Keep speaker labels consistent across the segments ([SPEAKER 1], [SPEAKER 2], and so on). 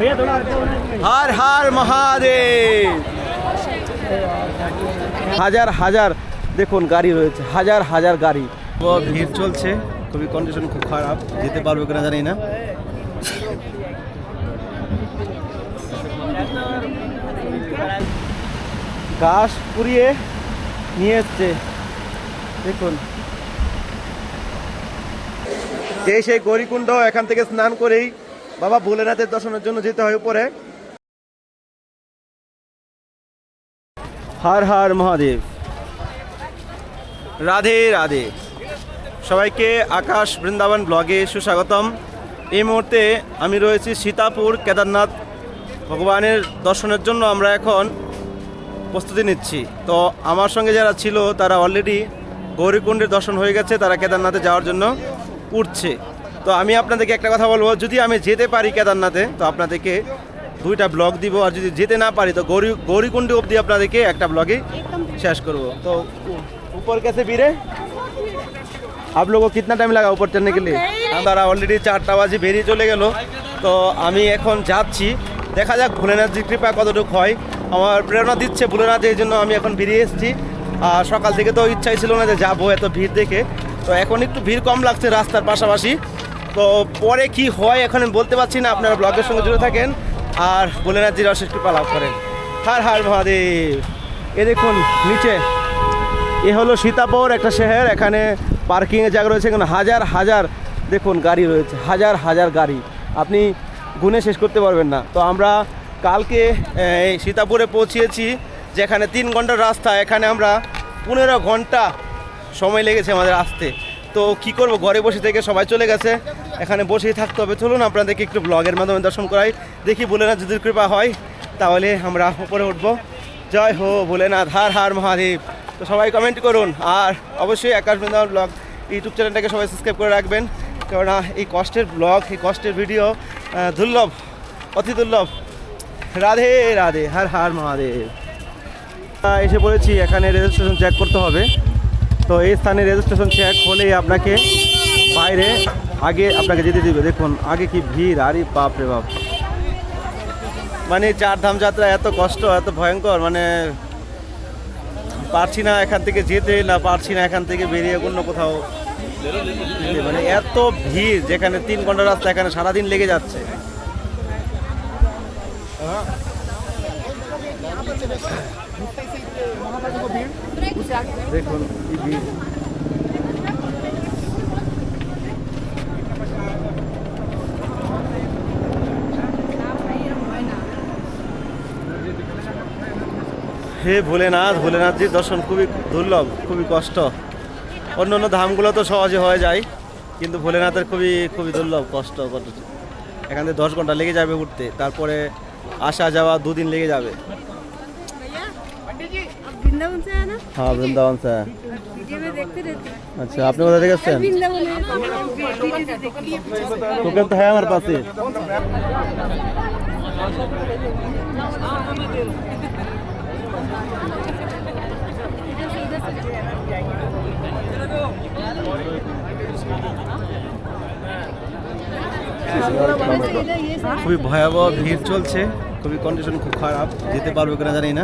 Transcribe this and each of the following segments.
[SPEAKER 1] হার হার মহাদেব হাজার হাজার দেখুন গাড়ি রয়েছে হাজার হাজার গাড়ি ভিড় চলছে খুবই কন্ডিশন খুব খারাপ, যেতে পারবে কিনা জানি না। ঘাস পুড়িয়ে নিয়ে এসছে। দেখুন। এই সেই গৌরীকুণ্ড, এখান থেকে স্নান করেই বাবা, ভোলেনাথের দর্শনের জন্য যেতে হয় উপরে। হর হর মহাদেব। রাধে রাধে। সবাইকে আকাশ বৃন্দাবন ব্লগে সুস্বাগতম। এই মুহূর্তে আমি রয়েছি সীতাপুর কেদারনাথ ভগবানের দর্শনের জন্য আমরা এখন প্রস্তুতি নিচ্ছি। তো আমার সঙ্গে যারা ছিল, তারা অলরেডি গৌরীকুণ্ডের দর্শন হয়ে গেছে, তারা কেদারনাথে যাওয়ার জন্য উঠছে। তো আমি আপনাদেরকে একটা কথা বলবো যদি আমি যেতে পারি কেদারনাথে তো আপনাদেরকে দুইটা ব্লগ দিব আর যদি যেতে না পারি তো গৌরী গৌরীকুণ্ড অবধি আপনাদেরকে একটা ব্লগে শেষ করব तो ऊपर कैसे भी रहे आप लोगों को कितना टाइम लगा ऊपर चढ़ने के लिए তারা অলরেডি চারটা বাজে বেরিয়ে চলে গেল তো আমি এখন যাচ্ছি দেখা যাক ভোলেনাথজির কৃপা কতটুকু হয় আমার প্রেরণা দিচ্ছে ভোলেনাথ এই জন্য আমি এখন বেরিয়ে এসেছি আর সকাল থেকে তো ইচ্ছাই ছিল না যে যাবো এত ভিড় দেখে তো এখন একটু ভিড় কম লাগছে রাস্তার পাশাপাশি তো পরে কি হয় এখন আমি বলতে পারছি না, আপনারা ব্লগের সঙ্গে জুড়ে থাকেন। আর ভোলেনাথজির অশেষ কৃপা লাভ করেন। হার হার মহাদেব। এ দেখুন, নিচে। এ হলো সীতাপুর একটা শহর, এখানে পার্কিংয়ের জায়গা রয়েছে, এখানে হাজার হাজার, দেখুন, গাড়ি রয়েছে, হাজার হাজার গাড়ি। আপনি গুনে শেষ করতে পারবেন না। তো আমরা কালকে এই সীতাপুরে পৌঁছিয়েছি, যেখানে তিন ঘণ্টার রাস্তা, এখানে আমরা পনেরো ঘণ্টা সময় লেগেছে আমাদের আসতে। তো কি করব? ঘরে বসে থেকে সবাই চলে গেছে। এখানে বসেই থাকতে হবে। চলুন আপনাদেরকে একটু ব্লগের মাধ্যমে দর্শন করাই। দেখি বলে না যদি কৃপা হয়, তাহলে আমরা উপরে উঠবো। জয় হো ভোলেনাথ, হার হার মহাদেব। তো সবাই কমেন্ট করুন। আর অবশ্যই আকাশ বৃন্দাবন ব্লগ ইউটিউব চ্যানেলটাকে সবাই সাবস্ক্রাইব করে রাখবেন। কেননা এই কষ্টের ব্লগ এই কষ্টের ভিডিও দুর্লভ, অতি দুর্লভ। রাধে রাধে, হার হার মহাদেব। এসে পড়েছি। এখানে রেজিস্ট্রেশন চেক করতে হবে। তো এই স্থানে রেজিস্ট্রেশন চেক হলেই আপনাকে বাইরে আগে আপনাকে যেতে দিবে। দেখুন, আগে কি ভিড়, আরে বাপ রে বাপ। মানে চার ধাম যাত্রা এত কষ্ট, এত ভয়ঙ্কর মানে পারছি না এখান থেকে যেতে, না পারছি না এখান থেকে বেরিয়ে অন্য কোথাও মানে এত ভিড় যেখানে তিন ঘণ্টা রাস্তা, এখানে সারাদিন লেগে যাচ্ছে। দেখুন হে ভোলেনাথ ভোলেনাথজির দর্শন খুবই দুর্লভ, খুবই কষ্ট। অন্য অন্য ধামগুলো তো সহজে হয়ে যায়, কিন্তু ভোলেনাথের খুবই খুবই দুর্লভ কষ্ট। এখান থেকে দশ ঘণ্টা লেগে যাবে উঠতে, তারপরে আসা যাওয়া দুদিন লেগে যাবে।
[SPEAKER 2] वृंदावन से है ना
[SPEAKER 1] হ্যাঁ বৃন্দাবন স্যার
[SPEAKER 2] वीडियो में देखते रहते हैं
[SPEAKER 1] আচ্ছা আপনি কোথা থেকে এসছেন
[SPEAKER 2] वृंदावन है तो वीडियो से देखते हैं
[SPEAKER 1] টোকেন তো হ্যাঁ আমার পাশে খুবই ভয়াবহ ভিড় চলছে খুবই কন্ডিশন খুব খারাপ যেতে পারবে কিনা জানি না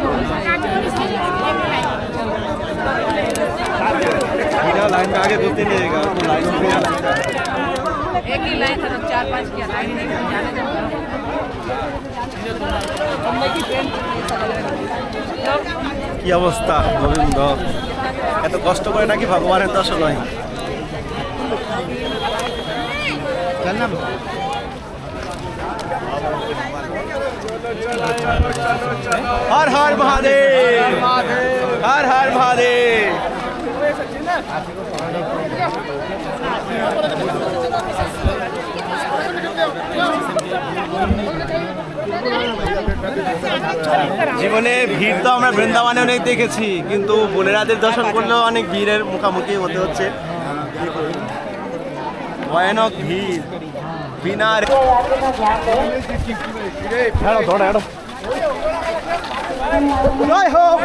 [SPEAKER 1] लाइन में आगे घुसते नहीं रहेगा तो लाइन में बिना लाइन का।
[SPEAKER 2] एक ही लाइन था चार पांच की लाइन नहीं जाने देते
[SPEAKER 1] কি অবস্থা গোবিন্দ এত কষ্ট করে নাকি ভগবানের দর্শন হয় হর হর মহাদেব হর হর মহাদেব জীবনে ভিড় তো আমরা বৃন্দাবনে অনেক দেখেছি, কিন্তু বোনেরাদের দর্শন করলেও অনেক ভিড়ের মুখামুখি হতে হচ্ছে। ভয়ানক ভিড়, বিনা জয়
[SPEAKER 3] হোক।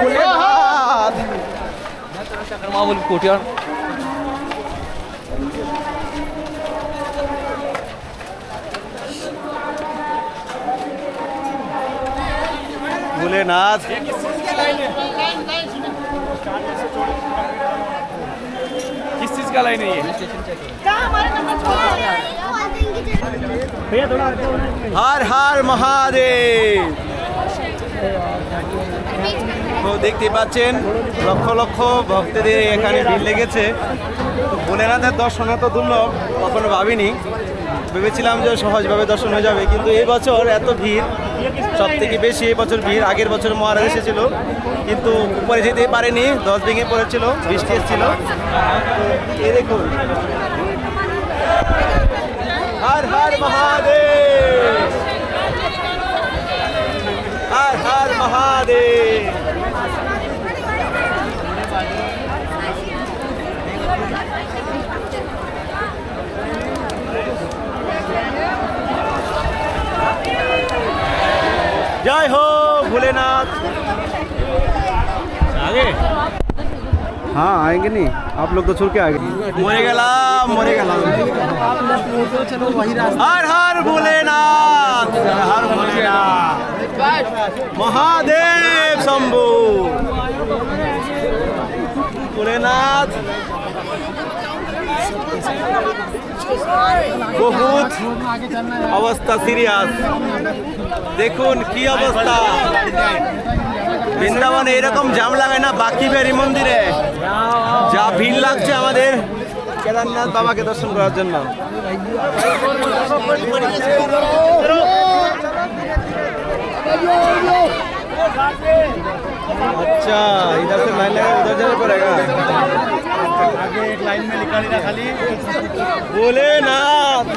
[SPEAKER 1] भोलेनाथ।
[SPEAKER 3] किस चीज़ का लाइन है ये?
[SPEAKER 1] हर हर महादेव। তো দেখতে পাচ্ছেন। লক্ষ লক্ষ ভক্তদের এখানে ভিড় লেগেছে। ভোলেনাথের দর্শন এত দুর্লভ, কখনো ভাবিনি। ভেবেছিলাম যে সহজভাবে দর্শন হয়ে যাবে, কিন্তু এই বছর এত ভিড় সব থেকে বেশি এই বছর ভিড়, আগের বছর মহারাজ এসেছিল। কিন্তু উপরে যেতে পারেনি, দশ ভেঙে পড়েছিল, বৃষ্টি এসেছিল। এই দেখুন। হর হর মহাদেব! হর হর মহাদেব! जय हो भोलेनाथ। आगे।
[SPEAKER 4] हाँ आएँगे नहीं। आप लोग तो छोड़ के आएँगे।
[SPEAKER 1] मोरे गला मोरे गला। हर हर भोलेनाथ हर भोलेनाथ। महादेव शंभु। भोलेनाथ। বহুত অবস্থা সিরিয়াস দেখুন কি অবস্থা। বৃন্দাবনে এরকম জাম লাগায় না, বাকি বেরি মন্দিরে। যা ভিড় লাগছে আমাদের। কেদারনাথ বাবাকে দর্শন করার জন্য। अच्छा इधर से लाइन लगा उधर जाना पड़ेगा आगे एक लाइन में निकाली ना खाली भोलेनाथ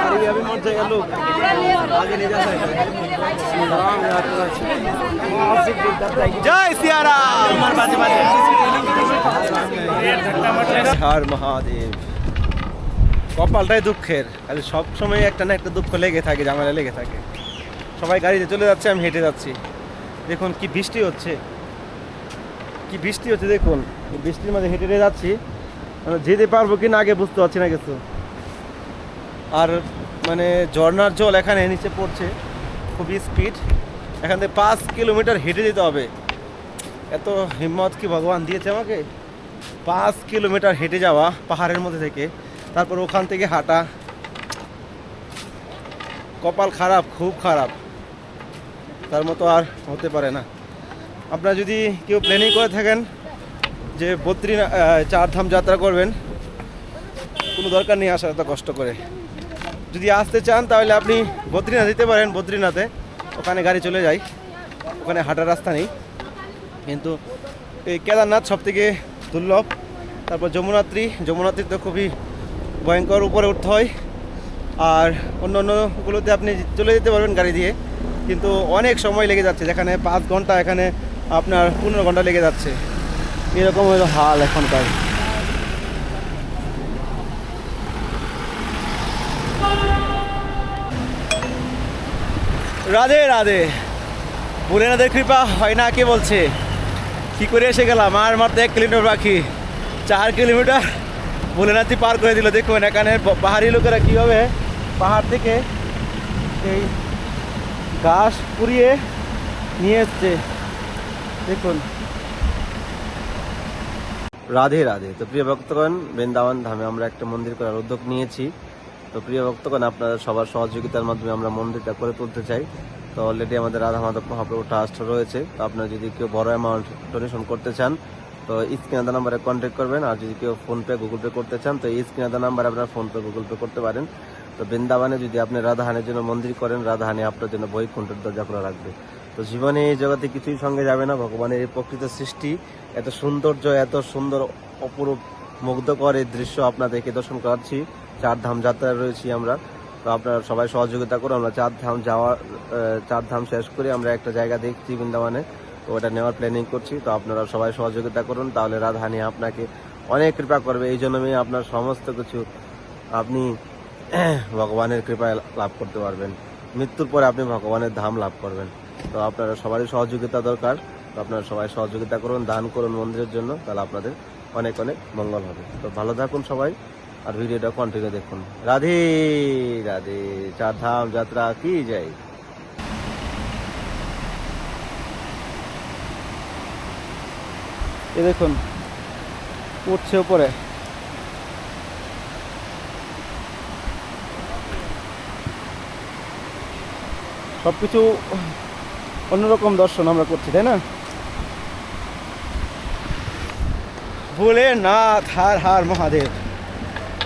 [SPEAKER 1] अरे अभी मर जाएगा लोग आगे नहीं जा सकते जय सिया राम হর মহাদেব কপালটাই দুঃখের খালি সব সময় একটা না একটা দুঃখ লেগে থাকে ঝামেলা লেগে থাকে সবাই গাড়িতে চলে যাচ্ছে, আমি হেঁটে যাচ্ছি। দেখুন কি বৃষ্টি হচ্ছে। কি বৃষ্টি হচ্ছে দেখুন। বৃষ্টির মধ্যে হেঁটে হেঁটে যাচ্ছি। যেতে পারব কি না আগে বুঝতে পারছি না কিছু। আর মানে ঝর্ণার জল এখানে নিচে পড়ছে, খুবই স্পিড এখান থেকে পাঁচ কিলোমিটার হেঁটে যেতে হবে। এত হিম্মত কি ভগবান দিয়েছে আমাকে? পাঁচ কিলোমিটার হেঁটে যাওয়া পাহাড়ের মধ্যে থেকে। তারপর ওখান থেকে হাঁটা। কপাল খারাপ, খুব খারাপ। তার মতো আর হতে পারে না। আপনারা যদি কেউ প্ল্যানিং করে থাকেন যে বদ্রীনাথ চার ধাম যাত্রা করবেন, কোনো দরকার নেই আসার এত কষ্ট করে। যদি আসতে চান তাহলে আপনি বদ্রীনাথ যেতে পারেন বদ্রীনাথে ওখানে গাড়ি চলে যায়, ওখানে হাঁটার রাস্তা নেই। কিন্তু এই কেদারনাথ সব থেকে দুর্লভ। তারপর যমুনাত্রী যমুনাত্রী তো খুবই ভয়ঙ্কর, উপরে উঠতে হয়। আর অন্য অন্যগুলোতে আপনি চলে যেতে পারবেন গাড়ি দিয়ে। কিন্তু অনেক সময় লেগে যাচ্ছে। যেখানে পাঁচ ঘণ্টা, এখানে আপনার পনেরো ঘণ্টা লেগে যাচ্ছে। এরকম হলো হাল এখনকার। রাধে রাধে। ভোলেনাথের কৃপা হয় না, কে বলছে? কি করে এসে গেলাম? আর মাত্র এক কিলোমিটার বাকি। চার কিলোমিটার ভোলেনাথই পার করে দিল। দেখুন, এখানে পাহাড়ি লোকেরা কীভাবে পাহাড় থেকে এই ঘাস পুড়িয়ে নিয়ে এসছে। দেখুন। রাধে রাধে। তো প্রিয় ভক্তগণ, বৃন্দাবন ধামে আমরা একটা মন্দির করার উদ্যোগ নিয়েছি। তো প্রিয় ভক্তগণ, আপনাদের সবার সহযোগিতার মাধ্যমে আমরা মন্দিরটা করে তুলতে চাই। তো অলরেডি আমাদের রাধা মাধব মহাপ্রভু ট্রাস্ট রয়েছে। তো আপনারা যদি কেউ বড় অ্যামাউন্ট ডোনেশন করতে চান, তো স্ক্রিনাদা নাম্বারে কন্ট্যাক্ট করবেন। আর যদি কেউ ফোনপে গুগল পে করতে চান, তো এই স্ক্রিনাদা নাম্বারে আপনারা ফোনপে গুগল পে করতে পারেন। তো বৃন্দাবনে যদি আপনি রাধাহানের জন্য মন্দির করেন রাধাহানি আপনার জন্য বৈকুণ্ঠের দরজা খোলা রাখবে। তো জীবনে এই জগতে কিছুই সঙ্গে যাবে না। ভগবানের এই প্রকৃত সৃষ্টি এত সৌন্দর্য এত সুন্দর অপরূপ মুগ্ধকর এই দৃশ্য আপনাদেরকে দর্শন করাচ্ছি। চার ধাম যাত্রায় রয়েছি আমরা। তো আপনারা সবাই সহযোগিতা করুন। আমরা চার ধাম যাওয়ার আহ, চার ধাম শেষ করে আমরা একটা জায়গা দেখছি বৃন্দাবনে। তো ওটা নেওয়ার প্ল্যানিং করছি। তো আপনারা সবাই সহযোগিতা করুন। তাহলে রাধানি আপনাকে অনেক কৃপা করবে। এই জন্য আপনার সমস্ত কিছু আপনি ভগবানের কৃপায় লাভ করতে পারবেন। মৃত্যুর পরে আপনি ভগবানের ধাম লাভ করবেন। তো আপনারা সবারই সহযোগিতা দরকার। তো আপনারা সবাই সহযোগিতা করুন, দান করুন মন্দিরের জন্য, তাহলে আপনাদের অনেক অনেক মঙ্গল হবে। তো ভালো থাকুন সবাই, আর ভিডিওটা কন্টিনিউ দেখুন। রাধে রাধে চার ধাম যাত্রা, কি যাই
[SPEAKER 4] এ দেখুন, উঠছে উপরে। সব কিছু অন্যরকম দর্শন আমরা করছি, তাই না?
[SPEAKER 1] ভোলেনাথ, হার হার, মহাদেব।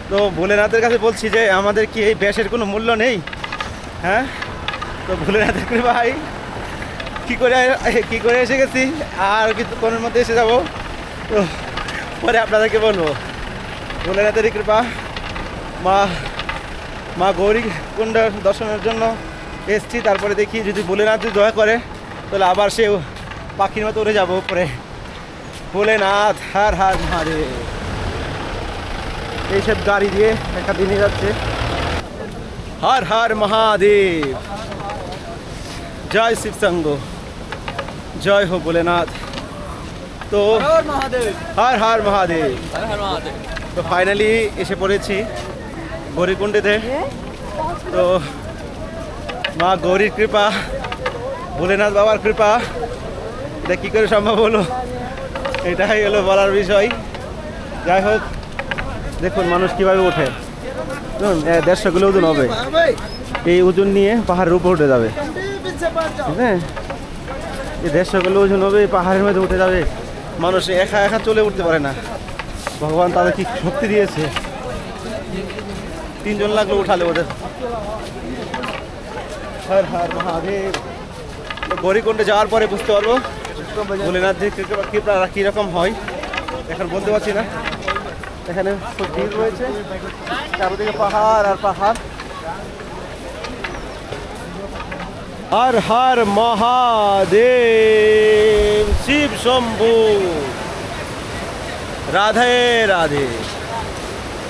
[SPEAKER 1] তো ভোলেনাথের কাছে বলছি যে, আমাদের কি এই ব্যাসের কোনো মূল্য নেই? হ্যাঁ? তো ভোলেনাথের ভাই? কী করে কী করে এসে গেছি? আর কিন্তু কোনোর মধ্যে এসে যাব? তো পরে আপনাদেরকে বলব। ভোলেনাথেরই কৃপা। মা মা গৌরী কুণ্ড দর্শনের জন্য এসছি তারপরে দেখি যদি ভোলেনাথ যদি দয়া করে তাহলে আবার সে পাখির মতো উড়ে যাব উপরে। ভোলেনাথ হার হার মহাদেব। এইসব গাড়ি দিয়ে একটা দিনে যাচ্ছে। হার হার মহাদেব। জয় শিব সঙ্গ। জয় হো ভোলেনাথ। তো হার হার মহাদেব। তো ফাইনালি এসে পড়েছি গৌরীকুণ্ডেতে। তো মা, গৌরীর কৃপা, ভোলেনাথ বাবার কৃপা। এটা কী করে সম্ভব হলো? এটাই হলো বলার বিষয়। যাই হোক, দেখুন মানুষ কীভাবে ওঠে। দেড়শো কিলো ওজন হবে। এই ওজন নিয়ে পাহাড়ের উপর উঠে যাবে। হ্যাঁ এই দেড়শো কিলো ওজন হবে পাহাড়ের মধ্যে উঠে যাবে। মানুষ একা একা চলে উঠতে পারে না। ভগবান তাদের কি শক্তি দিয়েছে। তিনজন লাগল উঠালে ওদের। হর হর মহাদেব। গৌরীকুণ্ডে যাওয়ার পরে বুঝতে পারব। ভোলেনাথ যে কৃপা কীরকম হয়? এখন বলতে পারছি না। এখানে খুব ভিড় রয়েছে। চারদিকে পাহাড় আর পাহাড়। হর হর মহাদেব শিব শম্ভু। রাধে রাধে।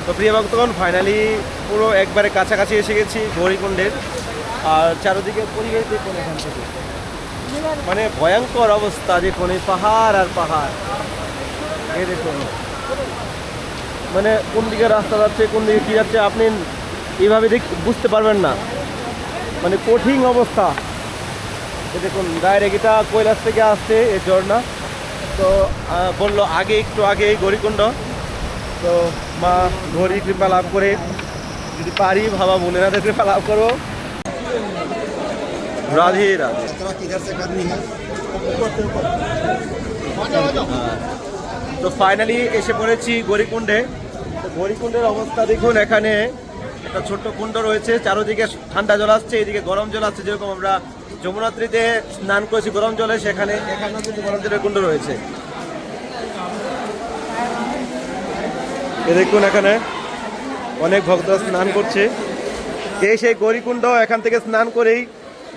[SPEAKER 1] তো প্রিয় ভক্তগণ ফাইনালি পুরো একবারে কাছাকাছি এসে গেছি গৌরীকুণ্ডের। আর চারদিকে পরিবেশ দেখুন এখান থেকে। মানে ভয়ঙ্কর অবস্থা, দেখুন এই পাহাড় আর পাহাড়। এই দেখুন। মানে কোন দিকে রাস্তা যাচ্ছে, কোন দিকে কী যাচ্ছে, আপনি এইভাবে দেখ, বুঝতে পারবেন না। মানে কঠিন অবস্থা। এই দেখুন ডাইরেক্ট এটা কৈলাস থেকে আসছে এই ঝর্ণা। তো বলল আগে, একটু আগে গৌরীকুণ্ড। তো মা ঘড়ি কৃপা লাভ করে, যদি পারি ভাবা ভোলেনাথের কৃপা লাভ করব। রাধে রাধে। তো ফাইনালি এসে পড়েছি গৌরীকুণ্ডে। গৌরীকুণ্ডের অবস্থা দেখুন, এখানে একটা ছোট্ট কুণ্ড রয়েছে, চারোদিকে ঠান্ডা জল আসছে, এদিকে গরম জল আসছে, যেরকম আমরা যমুনাত্রীতে স্নান করেছি গরম জলে, সেখানে এখানেও কিন্তু গরম জলের কুণ্ড রয়েছে। এ দেখুন এখানে অনেক ভক্ত স্নান করছে। এই সেই গৌরীকুণ্ড, এখান থেকে স্নান করেই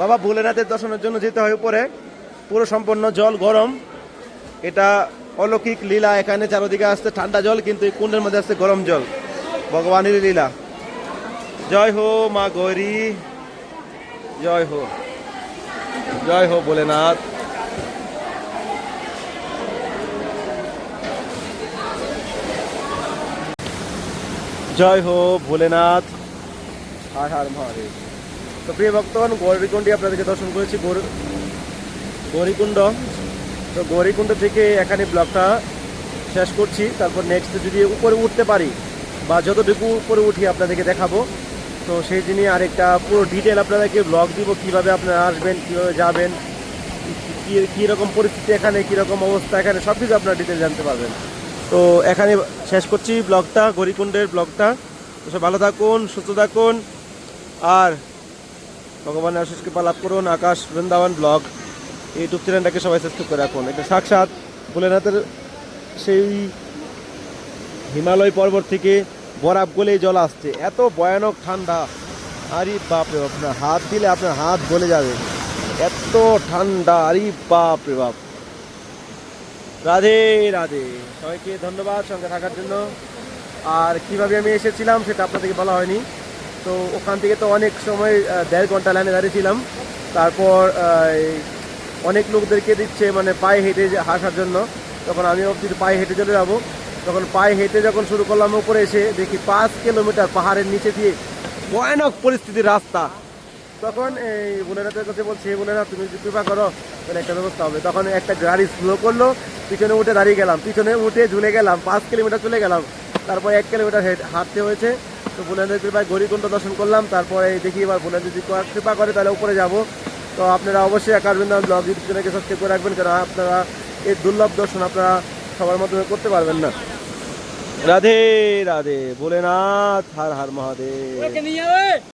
[SPEAKER 1] বাবা, ভোলেনাথের দর্শনের জন্য যেতে হয় উপরে। পুরো সম্পন্ন জল গরম। এটা অলৌকিক লীলা, এখানে চারদিকে আসছে ঠান্ডা জল, কিন্তু এই কুণ্ডের মধ্যে আসছে গরম জল। ভগবানের লীলা। জয় হো মা গৌরী। জয় হো। জয় হো ভোলেনাথ। জয় হো ভোলেনাথ। হার হার মহাদেব। তো প্রিয় ভক্তগণ, গৌরীকুণ্ডে আপনাদেরকে দর্শন করেছি। গৌর- গৌরীকুণ্ড। তো গৌরীকুণ্ড থেকে এখানে ব্লগটা শেষ করছি। তারপর নেক্সট যদি উপরে উঠতে পারি বা যতটুকু উপরে উঠি আপনাদেরকে দেখাবো। তো সেই জন্য আরেকটা পুরো ডিটেল আপনাদেরকে ব্লগ দিব, কীভাবে আপনারা আসবেন, কীভাবে যাবেন, কী কীরকম পরিস্থিতি এখানে কীরকম অবস্থা এখানে সব কিছু আপনারা ডিটেল জানতে পারবেন। তো এখানে শেষ করছি ব্লগটা, গৌরীকুণ্ডের ব্লগটা। তো সব ভালো থাকুন, সুস্থ থাকুন। আর ভগবানের আশিস কৃপা লাভ করুন, আকাশ বৃন্দাবন ব্লগ ইউটিউব চ্যানেলটাকে সবাই সাবস্ক্রাইব করে রাখুন। এটা সাক্ষাৎ ভোলেনাথের সেই হিমালয় পর্বত থেকে বরাফ গলেই জল আসছে। এত ভয়ানক ঠান্ডা। আরে বাপ রে বাপ, আপনার হাত দিলে আপনার হাত গলে যাবে। এত ঠান্ডা, আরে বাপ রে বাপ। রাধে রাধে। সবাইকে ধন্যবাদ সঙ্গে থাকার জন্য। আর কীভাবে আমি এসেছিলাম সেটা আপনাদেরকে বলা হয়নি। তো ওখান থেকে তো অনেক সময় দেড় ঘণ্টা লাইনে দাঁড়িয়েছিলাম তারপর অনেক লোকদেরকে দিচ্ছে মানে পায়ে হেঁটে হাসার জন্য। তখন আমি ভাবছি পায়ে হেঁটে চলে যাব। তখন পায়ে হেঁটে যখন শুরু করলাম উপরে এসে, দেখি পাঁচ কিলোমিটার পাহাড়ের নিচে দিয়ে ভয়ানক পরিস্থিতির রাস্তা। তখন এই বোনেরাদের কাছে বলছি, "হে বোনেরা, তুমি যদি কৃপা করো, তাহলে একটা ব্যবস্থা হবে। তখন একটা গাড়ি স্লো করল, পিছনে উঠে দাঁড়িয়ে গেলাম। পিছনে উঠে ঝুলে গেলাম, পাঁচ কিলোমিটার চলে গেলাম। তারপর এক কিলোমিটার হেঁট- হাঁটতে হয়েছে। তো বোনেদের কৃপায় গরিকুণ্ড দর্শন করলাম, তারপরে দেখি এবার বোনের যদি কৃপা করে, তাহলে উপরে যাব। তো আপনারা অবশ্যই আকাশ না ব্লগ ইউটিউব চ্যানেলকে সাবস্ক্রাইব করে রাখবেন কারণ আপনারা এই দুর্লভ দর্শন আপনারা সবার মাধ্যমে করতে পারবেন না। রাধে রাধে, ভোলেনাথ, হার হার মহাদেব।